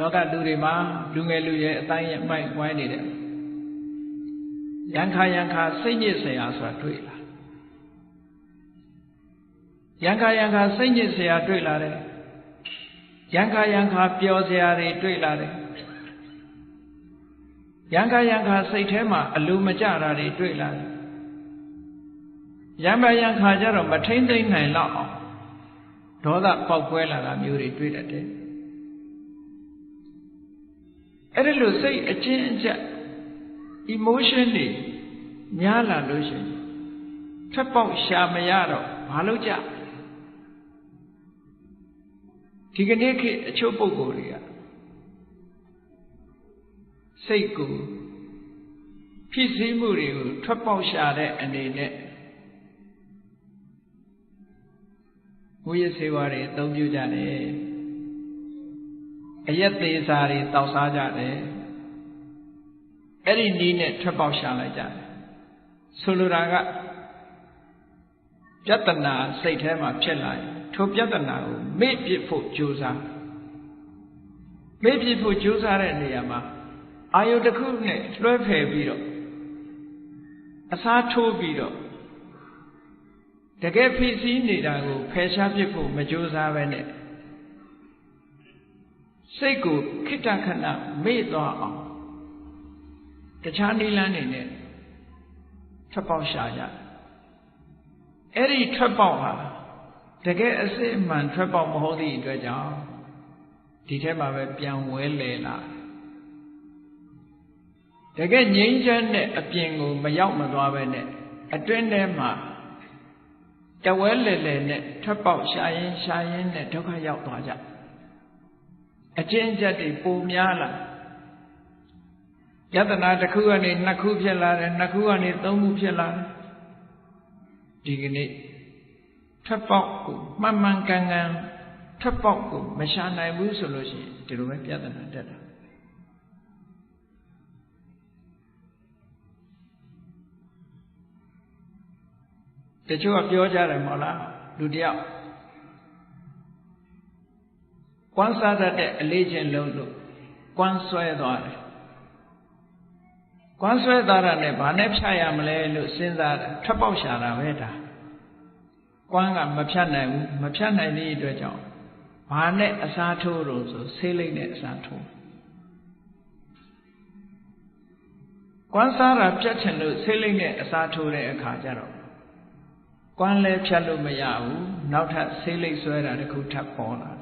လောကလူတွေမှာလူငယ်လူရဲ့အတိုင်းရဲ့မိုက်ဝိုင်းနေတယ်ရန်ခါရန်ခါစိတ်ညစ်စရာဆိုတာတွေ့လာရန်ခါရန်ခါစိတ်ညစ်စရာတွေ့လာတယ်ရန်ခါရန်ခါပျော်စရာတွေတွေ့လာတယ်ရန်ခါရန်ခါစိတ်ထဲမှာအလိုမကျတာတွေတွေ့လာတယ်ရံပါရံခါကြတော့မထိမ့်သိမ့်နိုင်တော့အောင်ဒေါသပေါက်ကွဲလာတာမျိုးတွေတွေ့တတ်တယ် အဲ့ဒီလိုစိတ်အချင်းအကျက် emotion တွေများလာလို့ရှိရင်ထပ်ပေါက်ရှာမရတော့မလုပ်ကြဒီကနေ့ခေတ်အချို့ပုဂ္ဂိုလ်တွေကစိတ်ကိုဖြစ်စည်းမှုတွေကိုထွက်ပေါက်ရှာတဲ့အနေနဲ့မူရစေဝါတွေအသုံးပြုကြတယ် အရက်သေးစာတွေတောက်စားကြတယ်အဲ့ဒီနီးနဲ့ထွက်ပေါက်ရှာလိုက်ကြတယ်ဆိုလိုတာကပြဿနာစိတ်ထဲမှာဖြစ်လာရင်ထိုပြဿနာကိုမေ့ပြစ်ဖို့ကြိုးစားမေ့ပြစ်ဖို့ကြိုးစားတဲ့နေရာမှာအာယုတစ်ခုနဲ့လွှဲဖယ်ပြီးတော့အစားထိုးပြီးတော့တကယ်ဖြစ်စည်းနေတာကိုဖယ်ရှားပြစ်ဖို့မကြိုးစားပဲနဲ့ စိတ်ကိုခိတ္တခဏမေ့သွားအောင်တခြားနိလန်းနေနဲ့ထွက်ပေါက်ရှာကြအဲ့ဒီထွက်ပေါက်ဟာတကယ်အစစ်အမှန်ထွက်ပေါက်မဟုတ်သည့်အတွက်ကြောင့်ဒီထဲမှာပဲပြန်ဝဲလေလာတကယ်ငြိမ်းချမ်းတဲ့အပြင်ကိုမရောက်မသွားပဲနဲ့အတွင်းထဲမှာတဝဲလေလေနဲ့ထွက်ပေါက်ရှာရင်ရှာရင်နဲ့ဒုက္ခရောက်သွားကြ အကျဉ်းချက်တွေပိုများလာယတနာတစ်ခုကနေနှစ်ခုဖြစ်လာတယ်နှစ်ခုကနေသုံးခုဖြစ်လာတယ်ဒီကနေ့ထွက်ပေါက်ကိုမှန်မှန်ကန်ကန်ထွက်ပေါက်ကိုမရှာနိုင်ဘူးဆိုလို့ရှိရင်ဒီလိုပဲပြဿနာတက်တာတချို့ကပြောကြတယ်မဟုတ်လားလူတယောက် ကွမ်းစားတတ်တဲ့အလေးချင်းလုံးလို့ကွမ်းဆွဲသွားတယ်ကွမ်းဆွဲသွားတာနဲ့ဘာနဲ့ဖြတ်ရမလဲလို့စဉ်းစားတယ်ထွက်ပေါက်ရှာတာပဲဒါကွမ်းကမဖြတ်နိုင်ဘူးမဖြတ်နိုင်တဲ့အတွက်ကြောင့်ဘာနဲ့အစားထိုးတော့ဆိုဆေးလိမ့်နဲ့အစားထိုးကွမ်းစားတာပြတ်ချင်လို့ဆေးလိမ့်နဲ့အစားထိုးတဲ့အခါကျတော့ကွမ်းလဲဖြတ်လို့မရဘူးနောက်ထပ်ဆေးလိပ်ဆွဲတာတခုထပ်ပေါ်လာ